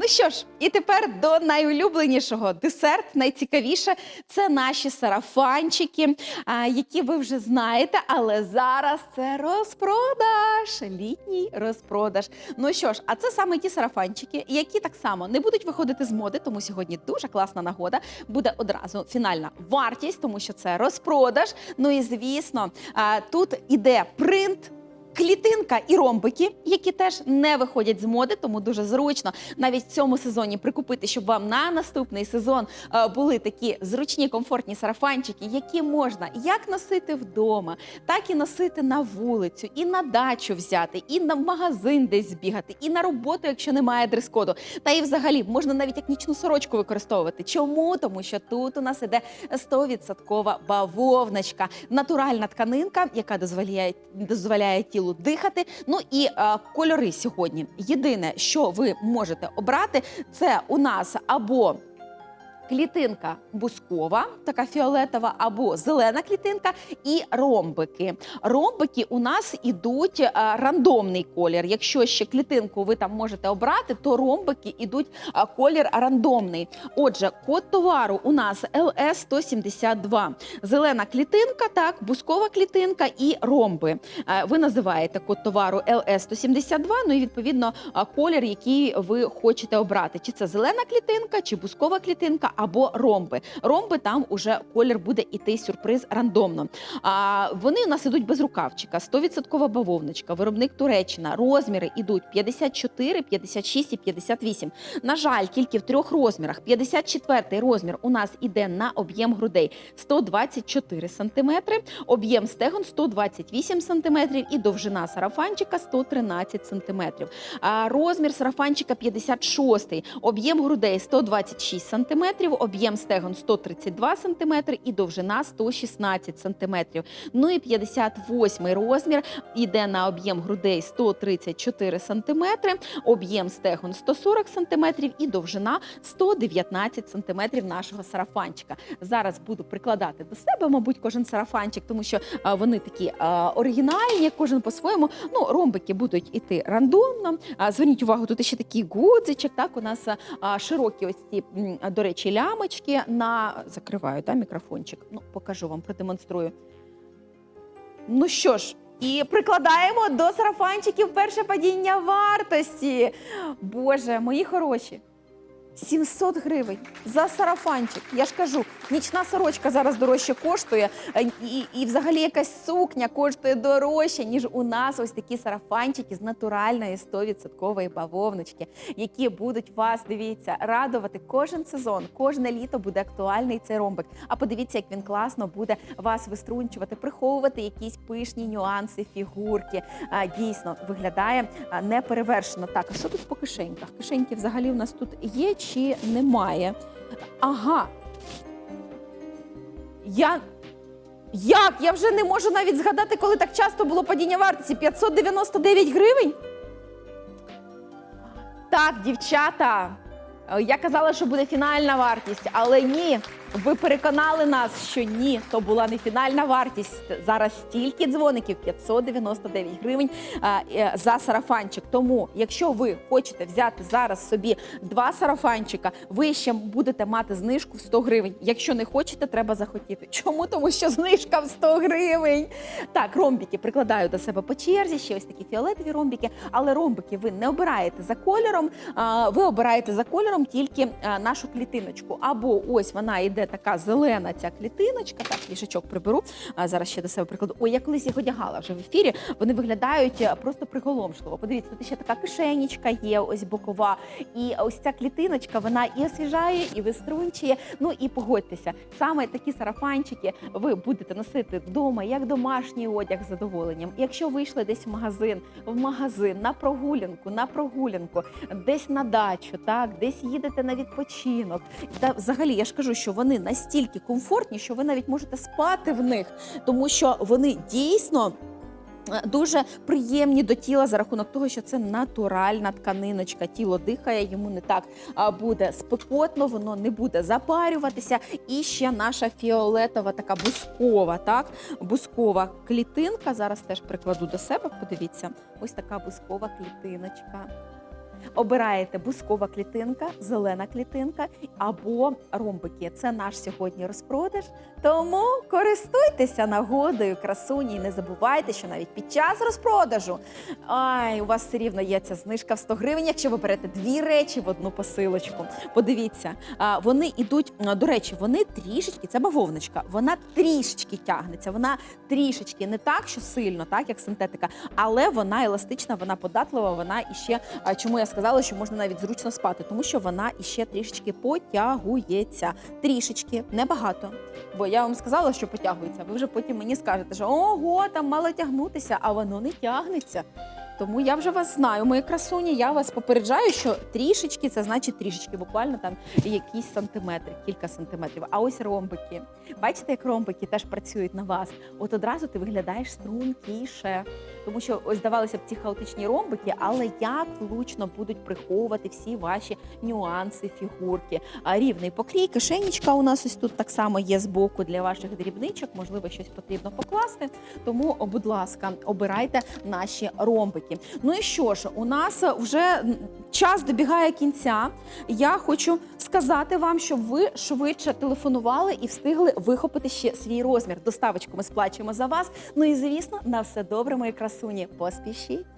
Ну що ж, і тепер до найулюбленішого десерт, найцікавіше це наші сарафанчики, які ви вже знаєте, але зараз це розпродаж, літній розпродаж. Ну що ж, а це саме ті сарафанчики, які так само не будуть виходити з моди, тому сьогодні дуже класна нагода. Буде одразу фінальна вартість, тому що це розпродаж. Ну і звісно, тут іде принт. Клітинка і ромбики, які теж не виходять з моди, тому дуже зручно навіть в цьому сезоні прикупити, щоб вам на наступний сезон е, були такі зручні, комфортні сарафанчики, які можна як носити вдома, так і носити на вулицю, і на дачу взяти, і на магазин десь збігати, і на роботу, якщо немає дрес-коду. Та і взагалі можна навіть як нічну сорочку використовувати. Чому? Тому що тут у нас іде 100% бавовночка, натуральна тканинка, яка дозволяє, дозволяє тілу дихати. Ну і е, кольори сьогодні. Єдине, що ви можете обрати, це у нас або клітинка бускова, така фіолетова, або зелена клітинка, і ромбики. Ромбики у нас ідуть е, рандомний колір. Якщо ще клітинку ви там можете обрати, то ромбики ідуть е, колір рандомний. Отже, код товару у нас LS 172. Зелена клітинка, так, бускова клітинка і ромби. Е, Ви називаєте код товару LS 172, ну і відповідно колір, який ви хочете обрати. Чи це зелена клітинка, чи бускова клітинка, або ромби. Ромби там уже колір буде іти сюрприз рандомно. А вони у нас ідуть без рукавчика, 100% бавовничка, виробник Туреччина. Розміри ідуть 54, 56 і 58. На жаль, тільки в трьох розмірах. 54 розмір у нас іде на об'єм грудей 124 см, об'єм стегон 128 см і довжина сарафанчика 113 см. Розмір сарафанчика 56, об'єм грудей 126 см, об'єм стегон 132 см і довжина 116 см. Ну і 58 розмір іде на об'єм грудей 134 см, об'єм стегон 140 см і довжина 119 см нашого сарафанчика. Зараз буду прикладати до себе, мабуть, кожен сарафанчик, тому що вони такі оригінальні, кожен по-своєму. Ну, ромбики будуть іти рандомно. Зверніть увагу, тут ще такий гудзичок. Так, у нас широкі ось ці, до речі, лямочки на закриваю да, мікрофончик. Ну, покажу вам, продемонструю. Ну що ж, і прикладаємо до сарафанчиків перше падіння вартості. Боже, мої хороші. 700 гривень за сарафанчик. Я ж кажу, нічна сорочка зараз дорожче коштує, е, і, і взагалі якась сукня коштує дорожче, ніж у нас ось такі сарафанчики з натуральної 100% бавовночки, які будуть вас, дивіться, радувати кожен сезон, кожне літо буде актуальний цей ромбик. А подивіться, як він класно буде вас виструнчувати, приховувати якісь пишні нюанси, фігурки. Дійсно виглядає неперевершено. Так, а що тут по кишеньках? Кишеньки взагалі у нас тут є чи немає? Ага. Я. Як? Я вже не можу навіть згадати, коли так часто було падіння вартості. 599 гривень? Так, дівчата. е, Я казала, що буде фінальна вартість, але ні. Ви переконали нас, що ні, то була не фінальна вартість. Зараз стільки дзвоників 599 гривень е, за сарафанчик. Тому, якщо ви хочете взяти зараз собі два сарафанчика, ви ще будете мати знижку в 100 гривень. Якщо не хочете, треба захотіти. Чому? Тому що знижка в 100 гривень. Так, ромбики прикладаю до себе по черзі, ще ось такі фіолетові ромбики, але ромбики ви не обираєте за кольором. Ви обираєте за кольором тільки нашу клітиночку. Або ось вона йде така зелена ця клітиночка. Так, лішачок приберу. А зараз ще до себе прикладу. Ой, я колись їх одягала вже в ефірі. Вони виглядають е, просто приголомшливо. Подивіться, тут ще така кишенічка є, ось бокова. І ось ця клітиночка, вона і освіжає, і виструнчує. Ну і погодьтеся, саме такі сарафанчики ви будете носити вдома як домашній одяг з задоволенням. Якщо вийшли десь в магазин, в магазин, на прогулянку, на прогулянку, десь на дачу, так, десь їдете на відпочинок. Та взагалі я ж кажу, що вони настільки комфортні, що ви навіть можете спати в них, тому що вони дійсно. е, Дуже приємні до тіла за рахунок того, що це натуральна тканиночка. Тіло дихає, йому не так буде спекотно, воно не буде запарюватися. І ще наша фіолетова, така бускова, так бускова клітинка. Зараз теж прикладу до себе. Подивіться, ось така бускова клітиночка. Обираєте бускова клітинка, зелена клітинка або ромбики. Це наш сьогодні розпродаж. Тому користуйтеся нагодою, красуні, і не забувайте, що навіть під час розпродажу ай, у вас все рівно є ця знижка в 100 гривень, якщо ви берете дві речі в одну посилочку. Подивіться, вони йдуть, до речі, вони трішечки, це бавовничка, вона трішечки тягнеться, вона трішечки не так, що сильно, так як синтетика, але вона еластична, вона податлива, вона іще, чому я сказала, що можна навіть зручно спати, тому що вона іще трішечки потягується. Трішечки, небагато. Бо я вам сказала, що потягується. Ви вже потім мені скажете, що ого, там мало тягнутися, а воно не тягнеться. Тому я вже вас знаю, мої красуні. Я вас попереджаю, що трішечки це значить трішечки, буквально там якісь сантиметри, кілька сантиметрів. А ось ромбики. Бачите, як ромбики теж працюють на вас. От одразу ти виглядаєш стрункіше. Тому що ось здавалося б ці хаотичні ромбики, але як влучно будуть приховувати всі ваші нюанси, фігурки. А рівний покрій, кишенічка у нас ось тут так само є збоку для ваших дрібничок. Можливо, щось потрібно покласти. Тому, будь ласка, обирайте наші ромбики. Ну і що ж, у нас вже час добігає кінця. Я хочу сказати вам, щоб ви швидше телефонували і встигли вихопити ще свій розмір. Доставочку ми сплачуємо за вас. Ну і звісно, на все добре, мої красуні. Поспішіть.